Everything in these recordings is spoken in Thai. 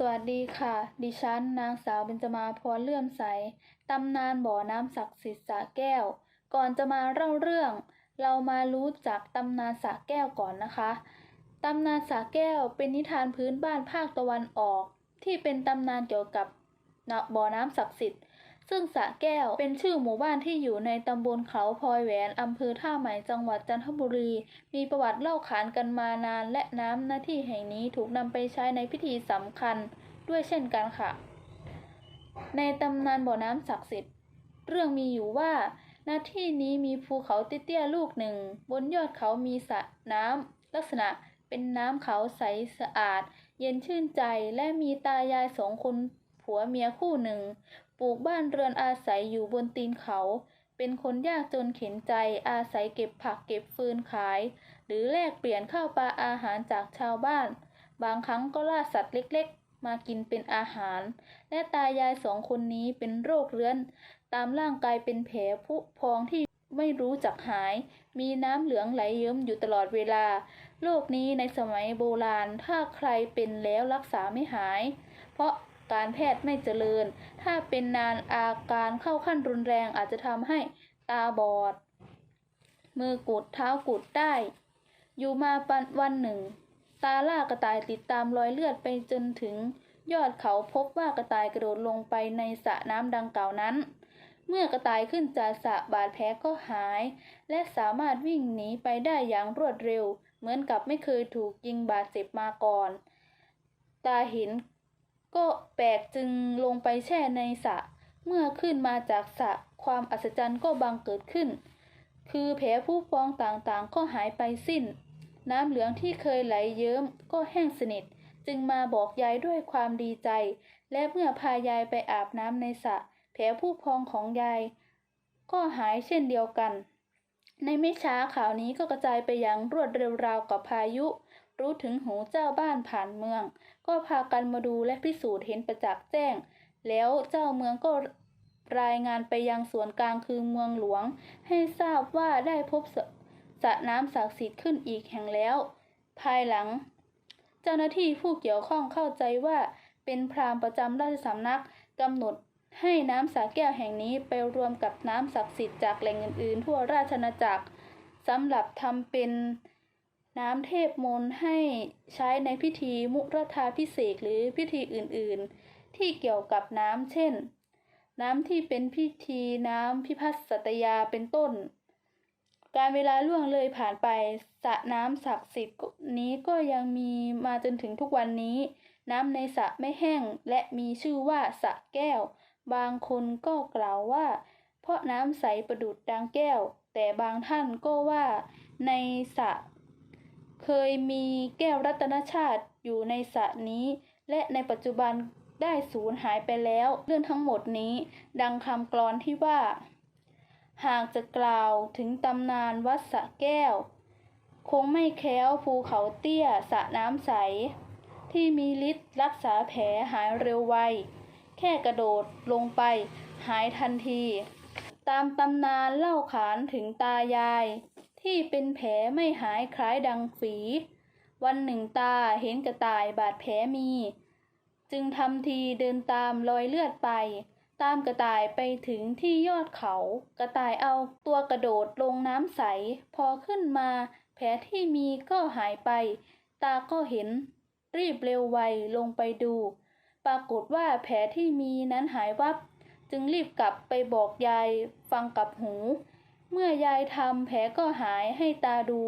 สวัสดีค่ะ ดิฉันนางสาวเบญจมาพรเลื่อมใส ตำนานบ่อน้ำศักดิ์สิทธิ์สระแก้ว ก่อนจะมาเล่าเรื่อง เรามารู้จักตำนานสระแก้วก่อนนะคะ ตำนานสระแก้วเป็นนิทานพื้นบ้านภาคตะวันออก ที่เป็นตำนานเกี่ยวกับบ่อน้ำศักดิ์สิทธิ์ ซึ่งสระแก้วเป็นชื่อหมู่บ้านที่อยู่ในตำบลเขาพลอยแหวนอำเภอท่าใหม่จังหวัดจันทบุรี มีประวัติเล่าขานกันมานาน และน้ำหน้าที่แห่งนี้ถูกนำไปใช้ในพิธีสำคัญด้วยเช่นกันค่ะ ในตำนานบ่อน้ำศักดิ์สิทธิ์ เรื่องมีอยู่ว่าณที่นี้มีภูเขาเตี้ยๆลูกหนึ่ง บนยอดเขามีสระน้ำลักษณะเป็นน้ำเขาใสสะอาด เย็นชื่นใจและมีตายายสองคนผัวเมียคู่หนึ่ง ปลูกบ้านเรือนอาศัยอยู่บนตีนเขา เป็นคนยากจนเข็นใจอาศัยเก็บผักเก็บฟืนขาย หรือแลกเปลี่ยนข้าวปลาอาหารจากชาวบ้าน บางครั้งก็ล่าสัตว์เล็กๆ มากินเป็นอาหาร และตายายสองคนนี้เป็นโรคเรื้อน ตามร่างกายเป็นแผลผุพองที่ไม่รู้จักหาย มีน้ำเหลืองไหลเยิ้มอยู่ตลอดเวลา โรคนี้ในสมัยโบราณ ถ้าใครเป็นแล้วรักษาไม่หาย เพราะ การแพทย์ไม่เจริญ ถ้าเป็นนานอาการเข้าขั้นรุนแรงอาจจะทำให้ตาบอด มือกุดเท้ากุดได้ อยู่มาวันหนึ่ง ตาล่ากระต่ายติดตามรอยเลือดไปจนถึงยอดเขาพบว่ากระต่ายกระโดดลงไปในสระน้ำดังกล่าวนั้น เมื่อกระต่ายขึ้นจากสระบาดแผลก็หาย และสามารถวิ่งหนีไปได้อย่างรวดเร็ว เหมือนกับไม่เคยถูกยิงบาดเจ็บมาก่อน ตาเห็น ก็แปลกจึงลงไปแช่ในสระเมื่อขึ้นมาจากสระความอัศจรรย์ก็บังเกิดขึ้น คือแผลผู้พองต่างๆก็หายไปสิ้น น้ำเหลืองที่เคยไหลเยิ้มก็แห้งสนิท จึงมาบอกยายด้วยความดีใจ และเมื่อพายายไปอาบน้ำในสระแผลผู้พองของยาย ก็หายเช่นเดียวกัน ในไม่ช้าข่าวนี้ก็กระจายไปอย่างรวดเร็วราวกับพายุ รู้ถึงหูเจ้าบ้านผ่านเมือง ก็พากันมาดูและพิสูจน์เห็นประจักษ์แจ้ง แล้วเจ้าเมืองก็รายงานไปยังส่วนกลางคือเมืองหลวง ให้ทราบว่าได้พบสสระน้ำศักดิ์สิทธิ์ขึ้นอีกแห่งแล้ว ภายหลัง เจ้าหน้าที่ผู้เกี่ยวข้องเข้าใจว่าเป็นพรามประจำราชสำนักกำหนดให้น้ำสาแก้วแห่งนี้ไปรวมกับน้ำศักดิ์สิทธิ์จากแหล่งอื่นๆ ทั่วราชอาณาจักรสำหรับทำเป็น น้ำเทพมนต์ให้ใช้ในพิธีมุรธาพิเศษหรือพิธีอื่นๆ ที่เกี่ยวกับน้ำเช่น น้ำที่เป็นพิธีน้ำพิพัฒน์สัตยาเป็นต้น การเวลาล่วงเลยผ่านไปสระน้ำศักดิ์สิทธิ์นี้ก็ยังมีมาจนถึงทุกวันนี้ น้ำในสระไม่แห้งและมีชื่อว่าสระแก้ว บางคนก็กล่าวว่า เพราะน้ำใสประดุดดังแก้ว แต่บางท่านก็ว่าในสระ เคยมีแก้วรัตนชาติอยู่ในสระนี้ และในปัจจุบันได้สูญหายไปแล้ว เรื่องทั้งหมดนี้ ดังคำกลอนที่ว่า หากจะกล่าวถึงตำนานวัดสระแก้ว คงไม่แคล้วภูเขาเตี้ยสระน้ำใส ที่มีฤทธิ์รักษาแผลหายเร็วไว แค่กระโดดลงไปหายทันที ตามตำนานเล่าขานถึงตายาย ที่เป็นแผลไม่หายคล้ายดังฝี วันหนึ่งตาเห็นกระต่ายบาดแผลมี จึงทำทีเดินตามรอยเลือดไป ตามกระต่ายไปถึงที่ยอดเขา กระต่ายเอาตัวกระโดดลงน้ำใส พอขึ้นมา แผลที่มีก็หายไป ตาก็เห็น รีบเร็วไวลงไปดู ปรากฏว่าแผลที่มีนั้นหายวับ จึงรีบกลับไปบอกยายฟังกับหู เมื่อยายทำแผลก็หายให้ตาดู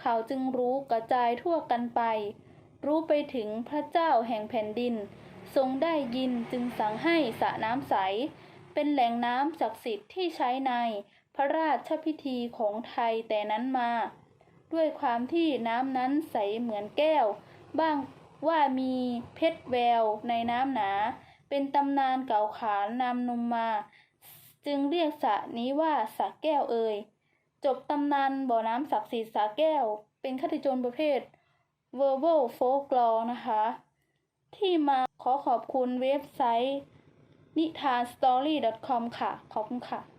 เขาจึงรู้กระจายทั่วกันไป รู้ไปถึงพระเจ้าแห่งแผ่นดิน ทรงได้ยินจึงสั่งให้สระน้ำใส เป็นแหล่งน้ำศักดิ์สิทธิ์ที่ใช้ในพระราชพิธีของไทยแต่นั้นมา ด้วยความที่น้ำนั้นใสเหมือนแก้ว บ้างว่ามีเพชรแววในน้ำหนา เป็นตำนานเก่าขานนำนมมา จึงเรียกสระนี้ว่าสระแก้วเอ่ยจบตำนานบ่อน้ำศักดิ์สิทธิ์สระแก้ว เป็นคติจนประเภท verbal folklore นะคะ ที่มาขอขอบคุณเว็บไซต์นิทาน story.com ค่ะ ขอบคุณค่ะ